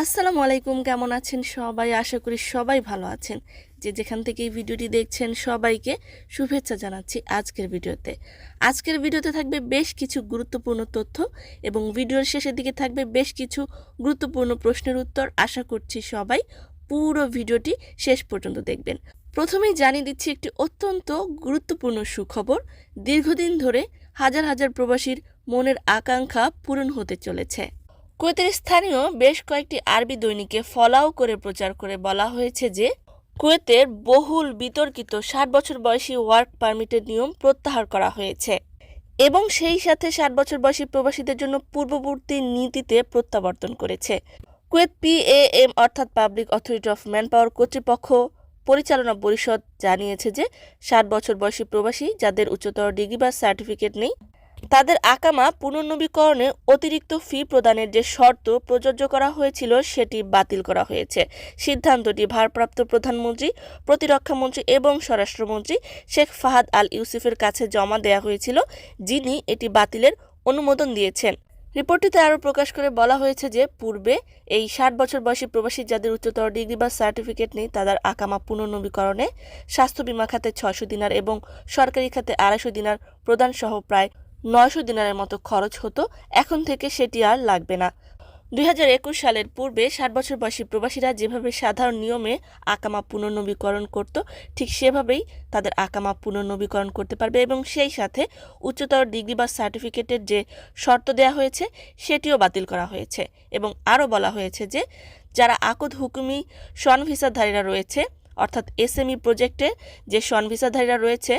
আসসালামু আলাইকুম, কেমন আছেন সবাই? আশা করি সবাই ভালো আছেন। যে যেখান থেকে এই ভিডিওটি দেখছেন সবাইকে শুভেচ্ছা জানাচ্ছি আজকের ভিডিওতে। আজকের ভিডিওতে থাকবে বেশ কিছু গুরুত্বপূর্ণ তথ্য এবং ভিডিওর শেষের দিকে থাকবে বেশ কিছু গুরুত্বপূর্ণ প্রশ্নের উত্তর। আশা করছি সবাই পুরো ভিডিওটি শেষ পর্যন্ত দেখবেন। প্রথমেই জানিয়ে দিচ্ছি একটি অত্যন্ত গুরুত্বপূর্ণ সুখবর। দীর্ঘদিন ধরে হাজার হাজার প্রবাসীর মনের আকাঙ্ক্ষা পূরণ হতে চলেছে। কুয়েতের স্থানীয় বেশ কয়েকটি আরবি দৈনিকে ফলাও করে প্রচার করে বলা হয়েছে যে, কুয়েতের বহুল বিতর্কিত ষাট বছর বয়সী ওয়ার্ক পারমিটের নিয়ম প্রত্যাহার করা হয়েছে এবং সেই সাথে ষাট বছর বয়সী প্রবাসীদের জন্য পূর্ববর্তী নীতিতে প্রত্যাবর্তন করেছে। কুয়েত পিএএম অর্থাৎ public authority of man power কর্তৃপক্ষ পরিচালনা পরিষদ জানিয়েছে যে, ষাট বছর বয়সী প্রবাসী যাদের উচ্চতর ডিগ্রি বা সার্টিফিকেট নেই তাদের আকামা পুনর্নবীকরণে অতিরিক্ত ফি প্রদানের যে শর্ত প্রযোজ্য করা হয়েছিল, সেটি বাতিল করা হয়েছে। সিদ্ধান্তটি ভারপ্রাপ্ত প্রধানমন্ত্রী, প্রতিরক্ষামন্ত্রী এবং স্বরাষ্ট্রমন্ত্রী শেখ ফাহাদ আল ইউসুফের কাছে জমা দেওয়া হয়েছিল, যিনি এটি বাতিলের অনুমোদন দিয়েছেন। রিপোর্টটিতে আরও প্রকাশ করে বলা হয়েছে যে, পূর্বে এই ষাট বছর বয়সী প্রবাসী যাদের উচ্চতর ডিগ্রি বা সার্টিফিকেট নেই, তাদের আকামা পুনর্নবীকরণে স্বাস্থ্য বিমা খাতে ছয়শো দিনার এবং সরকারি খাতে আড়াইশো দিনার প্রদান সহ প্রায় নয়শো দিনারের মতো খরচ হতো, এখন থেকে সেটি আর লাগবে না। দুই হাজার একুশ সালের পূর্বে ষাট বছর বয়সী প্রবাসীরা যেভাবে সাধারণ নিয়মে আকামা পুনর্নবীকরণ করত, ঠিক সেভাবেই তাদের আকামা পুনর্নবীকরণ করতে পারবে এবং সেই সাথে উচ্চতর ডিগ্রি বা সার্টিফিকেটের যে শর্ত দেওয়া হয়েছে, সেটিও বাতিল করা হয়েছে এবং আরও বলা হয়েছে যে, যারা আকদ হুকুমি সন ভিসাধারীরা রয়েছে, অর্থাৎ এসএমই প্রজেক্টে যে সন ভিসাধারীরা রয়েছে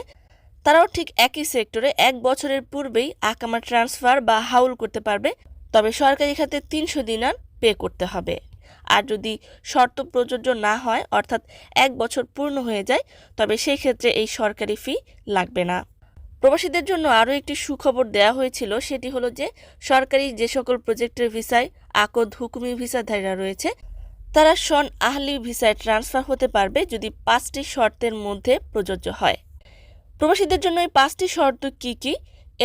তারাও ঠিক একই সেক্টরে এক বছরের পূর্বেই আকামা ট্রান্সফার বা হাউল করতে পারবে, তবে সরকারি খাতে তিনশো দিনার পে করতে হবে। আর যদি শর্ত প্রযোজ্য না হয়, অর্থাৎ এক বছর পূর্ণ হয়ে যায়, তবে সেই ক্ষেত্রে এই সরকারি ফি লাগবে না। প্রবাসীদের জন্য আরও একটি সুখবর দেওয়া হয়েছিল, সেটি হলো যে সরকারি যে সকল প্রজেক্টের ভিসায় আকদ হুকুমি ভিসাধারীরা রয়েছে, তারা সন আহলি ভিসায় ট্রান্সফার হতে পারবে যদি পাঁচটি শর্তের মধ্যে প্রযোজ্য হয়। প্রবাসীদের জন্য এই পাঁচটি শর্ত কি কি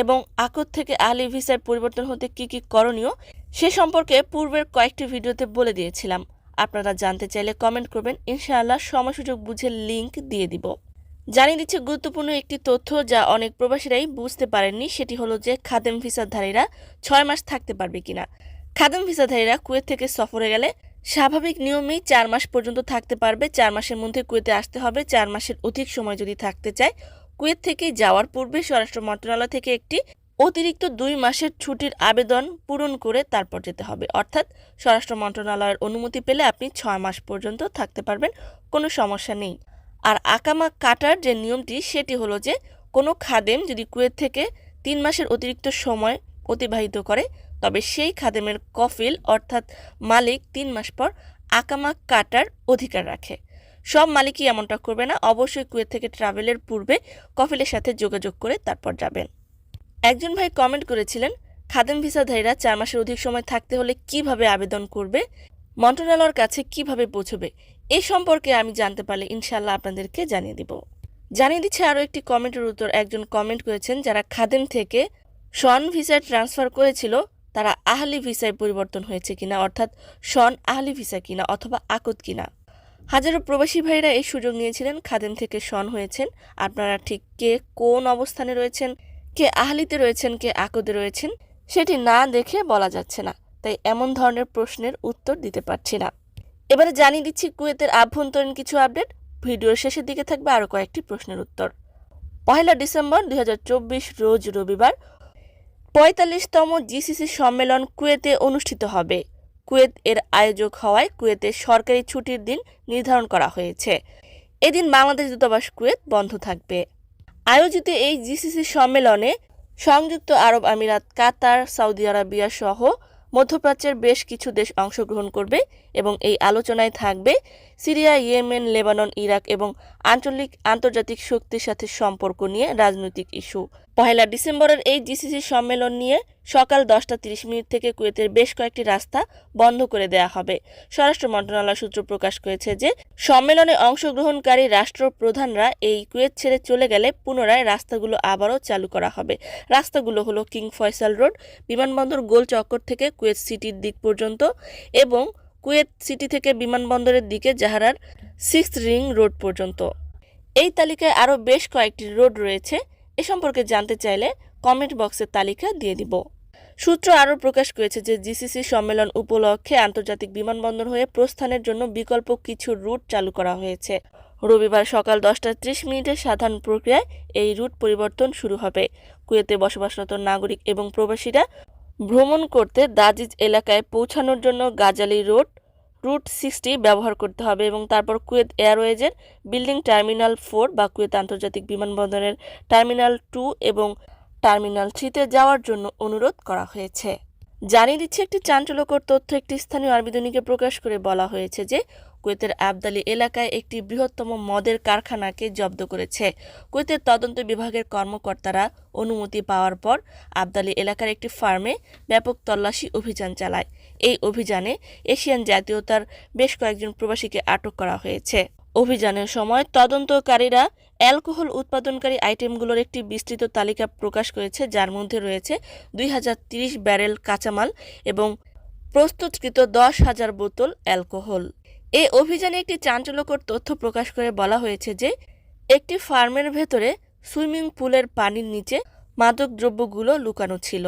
এবং আকদ থেকে আহলি ভিসার পরিবর্তন হতে কি কি করণীয় সে সম্পর্কে পূর্বের কয়েকটি ভিডিওতে বলে দিয়েছিলাম। আপনারা জানতে চাইলে কমেন্ট করবেন, ইনশাআল্লাহ সময় সুযোগ বুঝে লিঙ্ক দিয়ে দিব। জানিয়ে দিচ্ছে গুরুত্বপূর্ণ একটি তথ্য যা অনেক প্রবাসীরাই বুঝতে পারেননি, সেটি হলো যে খাদেম ভিসাধারীরা ছয় মাস থাকতে পারবে কিনা। খাদেম ভিসাধারীরা কুয়েত থেকে সফরে গেলে স্বাভাবিক নিয়মেই চার মাস পর্যন্ত থাকতে পারবে। চার মাসের মধ্যে কুয়েতে আসতে হবে, চার মাসের অধিক সময় যদি থাকতে চায় কুয়েত থেকে যাওয়ার পূর্বে স্বরাষ্ট্র মন্ত্রণালয় থেকে একটি অতিরিক্ত দুই মাসের ছুটির আবেদন পূরণ করে তারপর যেতে হবে। অর্থাৎ স্বরাষ্ট্র মন্ত্রণালয়ের অনুমতি পেলে আপনি ছয় মাস পর্যন্ত থাকতে পারবেন, কোনো সমস্যা নেই। আর আকামা কাটার যে নিয়মটি, সেটি হলো যে কোনো খাদেম যদি কুয়েত থেকে তিন মাসের অতিরিক্ত সময় অতিবাহিত করে, তবে সেই খাদেমের কফিল, অর্থাৎ মালিক, তিন মাস পর আকামা কাটার অধিকার রাখে। সব মালিকই এমনটা করবে না। অবশ্যই কুয়েত থেকে ট্রাভেলের পূর্বে কফিলের সাথে যোগাযোগ করে তারপর যাবেন। একজন ভাই কমেন্ট করেছিলেন, খাদেম ভিসাধারীরা চার মাসের অধিক সময় থাকতে হলে কীভাবে আবেদন করবে? মন্ত্রণালয়ের কাছে কীভাবে পৌঁছবে? এই সম্পর্কে আমি জানতে পারলে ইনশাল্লাহ আপনাদেরকে জানিয়ে দিব। জানিয়ে দিচ্ছে আরও একটি কমেন্টের উত্তর। একজন কমেন্ট করেছেন, যারা খাদেম থেকে শন ভিসায় ট্রান্সফার করেছিল, তারা আহলি ভিসায় পরিবর্তন হয়েছে কিনা? অর্থাৎ শন আহলি ভিসা কিনা? অথবা আকদ কিনা? হাজারো প্রবাসী ভাইরা এই সুযোগ নিয়েছিলেন, খাদেম থেকে শন হয়েছেন। আপনারা ঠিক কে কোন অবস্থানে রয়েছেন, কে আহলিতে রয়েছেন, কে আকদে রয়েছেন, সেটি না দেখে বলা যাচ্ছে না। তাই এমন ধরনের প্রশ্নের উত্তর দিতে পারছি না। এবারে জানিয়ে দিচ্ছি কুয়েতের আভ্যন্তরীণ কিছু আপডেট। ভিডিওর শেষের দিকে থাকবে আরও কয়েকটি প্রশ্নের উত্তর। পহেলা ডিসেম্বর দুই হাজার চব্বিশ রোজ রবিবার পঁয়তাল্লিশতম জিসিসি সম্মেলন কুয়েতে অনুষ্ঠিত হবে। কুয়েত এর আয়োজক হওয়ায় কুয়েতের সরকারি ছুটির দিন নির্ধারণ করা হয়েছে। এদিন বাংলাদেশ দূতাবাস কুয়েত বন্ধ থাকবে। আয়োজিত এই জিসিসি সম্মেলনে সংযুক্ত আরব আমিরাত, কাতার, সৌদি আরবিয়া সহ মধ্যপ্রাচ্যের বেশ কিছু দেশ অংশগ্রহণ করবে। এবং এই আলোচনায় থাকবে সিরিয়া, ইয়েমেন, লেবানন, ইরাক এবং আঞ্চলিক আন্তর্জাতিক শক্তির সাথে সম্পর্ক নিয়ে রাজনৈতিক ইস্যু। পহেলা ডিসেম্বরের এই জিসিসি সম্মেলন নিয়ে সকাল দশটা তিরিশ মিনিট থেকে কুয়েতের বেশ কয়েকটি রাস্তা বন্ধ করে দেওয়া হবে। স্বরাষ্ট্র মন্ত্রণালয় সূত্র প্রকাশ করেছে যে, সম্মেলনে অংশগ্রহণকারী রাষ্ট্রপ্রধানরা এই কুয়েত ছেড়ে চলে গেলে পুনরায় রাস্তাগুলো আবারও চালু করা হবে। রাস্তাগুলো হলো কিং ফয়সাল রোড, বিমানবন্দর গোল চক্কর থেকে কুয়েত সিটির দিক পর্যন্ত এবং কুয়েত সিটি থেকে বিমানবন্দরের দিকে জাহারার সিক্স রিং রোড পর্যন্ত। এই তালিকায় আরও বেশ কয়েকটি রোড রয়েছে, এ সম্পর্কে জানতে চাইলে কমেন্ট বক্সের তালিকা দিয়ে দিব। সূত্র আরও প্রকাশ করেছে যে জিসিসি সম্মেলন উপলক্ষে আন্তর্জাতিক বিমানবন্দর হয়ে প্রস্থানের জন্য বিকল্প কিছু রুট চালু করা হয়েছে। রবিবার সকাল দশটা ত্রিশ মিনিটে সাধারণ প্রক্রিয়ায় এই রুট পরিবর্তন শুরু হবে। কুয়েতে বসবাসরত নাগরিক এবং প্রবাসীরা ভ্রমণ করতে দাজিজ এলাকায় পৌঁছানোর জন্য গাজালি রোড, রুট সিক্সটি ব্যবহার করতে হবে এবং তারপর কুয়েত এয়ারওয়েজের বিল্ডিং টার্মিনাল ফোর বা কুয়েত আন্তর্জাতিক বিমানবন্দরের টার্মিনাল টু এবং টার্মিনাল থ্রিতে যাওয়ার জন্য অনুরোধ করা হয়েছে। জানিয়ে দিচ্ছে একটি চাঞ্চল্যকর তথ্য, একটি স্থানীয় আরবি প্রকাশ করে বলা হয়েছে যে কুয়েতের আবদালি এলাকায় একটি বৃহত্তম মদের কারখানাকে জব্দ করেছে। কুয়েতের তদন্ত বিভাগের কর্মকর্তারা অনুমতি পাওয়ার পর আবদালি এলাকার একটি ফার্মে ব্যাপক তল্লাশি অভিযান চালায়। এই অভিযানে এশিয়ান জাতীয়তার বেশ কয়েকজন প্রবাসীকে আটক করা হয়েছে। অভিযানের সময় তদন্তকারীরা অ্যালকোহল উৎপাদনকারী আইটেমগুলোর একটি বিস্তৃত তালিকা প্রকাশ করেছে, যার মধ্যে রয়েছে দুই ব্যারেল কাঁচামাল এবং প্রস্তুতকৃত দশ হাজার বোতল অ্যালকোহল। এই অভিযানে একটি চাঞ্চল্যকর তথ্য প্রকাশ করে বলা হয়েছে যে, একটি ফার্মের ভেতরে সুইমিং পুলের পানির নিচে মাদক দ্রব্যগুলো লুকানো ছিল।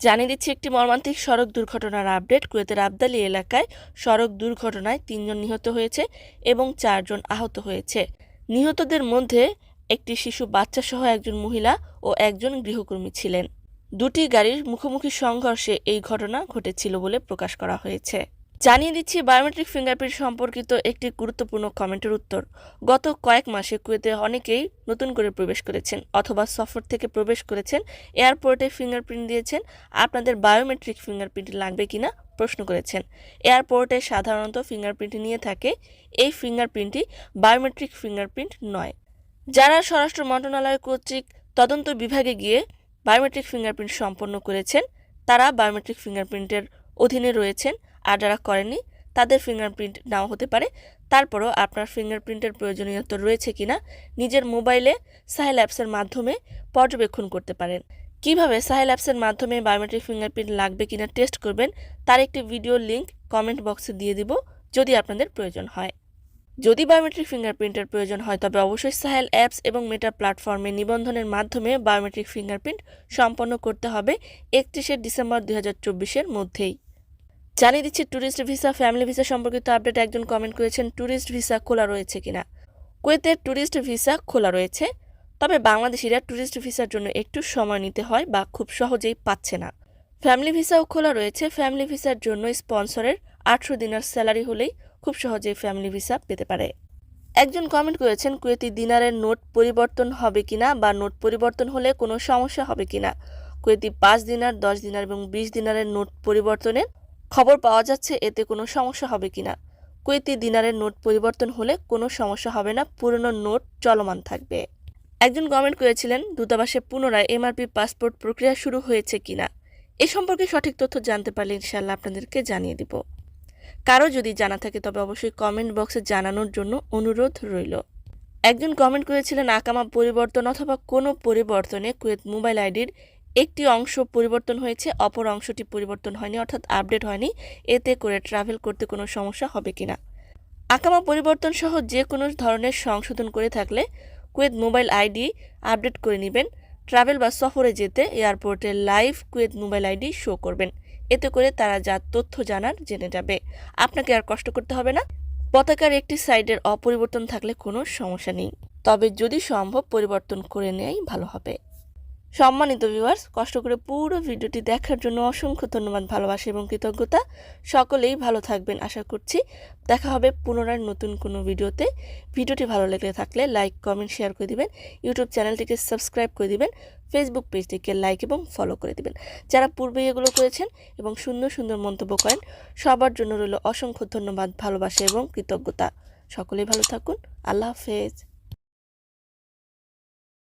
জানিয়ে দিচ্ছি একটি মর্মান্তিক সড়ক দুর্ঘটনার আপডেট। কুয়েতের আবদালি এলাকায় সড়ক দুর্ঘটনায় তিনজন নিহত হয়েছে এবং চারজন আহত হয়েছে। নিহতদের মধ্যে একটি শিশু বাচ্চা সহ একজন মহিলা ও একজন গৃহকর্মী ছিলেন। দুটি গাড়ির মুখোমুখি সংঘর্ষে এই ঘটনা ঘটেছিল বলে প্রকাশ করা হয়েছে। জানিয়ে দিচ্ছি, বায়োমেট্রিক ফিঙ্গারপ্রিন্ট সম্পর্কিত একটি গুরুত্বপূর্ণ কমেন্টের উত্তর। গত কয়েক মাসে কুয়েতে অনেকেই নতুন করে প্রবেশ করেছেন অথবা সফর থেকে প্রবেশ করেছেন, এয়ারপোর্টে ফিঙ্গারপ্রিন্ট দিয়েছেন। আপনাদের বায়োমেট্রিক ফিঙ্গারপ্রিন্ট লাগবে কিনা প্রশ্ন করেছেন। এয়ারপোর্টে সাধারণত ফিঙ্গারপ্রিন্ট নিয়ে থাকে। এই ফিঙ্গারপ্রিন্টটি বায়োমেট্রিক ফিঙ্গারপ্রিন্ট নয়। যারা স্বরাষ্ট্র মন্ত্রণালয় কর্তৃক তদন্ত বিভাগে গিয়ে বায়োমেট্রিক ফিঙ্গারপ্রিন্ট সম্পন্ন করেছেন, তারা বায়োমেট্রিক ফিঙ্গারপ্রিন্টের অধীনে রয়েছেন। আর যারা করেননি, তাদের ফিঙ্গারপ্রিন্ট নাও হতে পারে। তারপরও আপনার ফিঙ্গারপ্রিন্টের প্রয়োজনীয়তা রয়েছে কিনা, নিজের মোবাইলে সাহেল অ্যাপসের মাধ্যমে পর্যবেক্ষণ করতে পারেন। কীভাবে সাহেল অ্যাপসের মাধ্যমে বায়োমেট্রিক ফিঙ্গারপ্রিন্ট লাগবে কিনা টেস্ট করবেন, তার একটি ভিডিও লিঙ্ক কমেন্ট বক্সে দিয়ে দিব, যদি আপনাদের প্রয়োজন হয়। যদি বায়োমেট্রিক ফিঙ্গারপ্রিন্টের প্রয়োজন হয়, তবে অবশ্যই সাহেল অ্যাপস এবং মেটা প্ল্যাটফর্মে নিবন্ধনের মাধ্যমে বায়োমেট্রিক ফিঙ্গারপ্রিন্ট সম্পন্ন করতে হবে একত্রিশে ডিসেম্বর দু হাজার মধ্যেই। জানিয়ে দিচ্ছি ট্যুরিস্ট ভিসা ফ্যামিলি ভিসা সম্পর্কিত আপডেট একজন কমেন্ট করেছেন ট্যুরিস্ট ভিসা খোলা রয়েছে কিনা? কুয়েতের ট্যুরিস্ট ভিসা খোলা রয়েছে, তবে বাংলাদেশিরা ট্যুরিস্ট ভিসার জন্য একটু সময় নিতে হয় বা খুব সহজেই পাচ্ছে না। ফ্যামিলি ভিসাও খোলা রয়েছে ফ্যামিলি ভিসার জন্য স্পন্সরের আটশো দিনার স্যালারি হলেই খুব সহজেই ফ্যামিলি ভিসা পেতে পারে। একজন কমেন্ট করেছেন, কুয়েতি দিনারের নোট পরিবর্তন হবে কিনা বা নোট পরিবর্তন হলে কোনো সমস্যা হবে কিনা? কুয়েতি পাঁচ দিনার, দশ দিনার এবং বিশ দিনারের নোট পরিবর্তনের খবর পাওয়া যাচ্ছে, এতে কোনো সমস্যা হবে কিনা কুয়েতি দিনারের নোট পরিবর্তন হলে কোনো সমস্যা হবে না, পুরনো নোট চলমান থাকবে। একজন কমেন্ট করেছিলেন দূতাবাসে পুনরায় এমআরপি পাসপোর্ট প্রক্রিয়া শুরু হয়েছে কিনা এ সম্পর্কে সঠিক তথ্য জানতে পারলে ইনশাল্লাহ আপনাদেরকে জানিয়ে দিব। কারও যদি জানা থাকে, তবে অবশ্যই কমেন্ট বক্সে জানানোর জন্য অনুরোধ রইল। একজন কমেন্ট করেছিলেন আকামা পরিবর্তন অথবা কোনো পরিবর্তনে কুয়েত মোবাইল আইডির একটি অংশ পরিবর্তন হয়েছে, অপর অংশটি পরিবর্তন হয়নি, অর্থাৎ আপডেট হয়নি। এতে করে ট্রাভেল করতে কোনো সমস্যা হবে কি না আকামা পরিবর্তন সহ যে কোনো ধরনের সংশোধন করে থাকলে কুয়েত মোবাইল আইডি আপডেট করে নেবেন। ট্রাভেল বা সফরে যেতে এয়ারপোর্টে live Kuwait mobile ID show করবেন। এতে করে তারা যা তথ্য জানার জেনে যাবে। আপনাকে আর কষ্ট করতে হবে না। পতাকার একটি সাইডের অপরিবর্তন থাকলে কোনো সমস্যা নেই। তবে যদি সম্ভব পরিবর্তন করে নেওয়াই ভালো হবে। সম্মানিত ভিউয়ার্স কষ্ট করে পুরো ভিডিওটি দেখার জন্য অসংখ্য ধন্যবাদ, ভালোবাসা এবং কৃতজ্ঞতা। সকলেই ভালো থাকবেন, আশা করছি। দেখা হবে পুনরায় নতুন কোনো ভিডিওতে। ভিডিওটি ভালো লেগে থাকলে লাইক কমেন্ট শেয়ার করে দিবেন। ইউটিউব চ্যানেলটিকে সাবস্ক্রাইব করে দিবেন। ফেসবুক পেজটিকে লাইক এবং ফলো করে দিবেন। যারা পূর্বে এগুলো করেছেন এবং সুন্দর সুন্দর মন্তব্য করেন, সবার জন্য রইল অসংখ্য ধন্যবাদ, ভালোবাসা এবং কৃতজ্ঞতা। সকলেই ভালো থাকুন। আল্লাহ হাফেজ।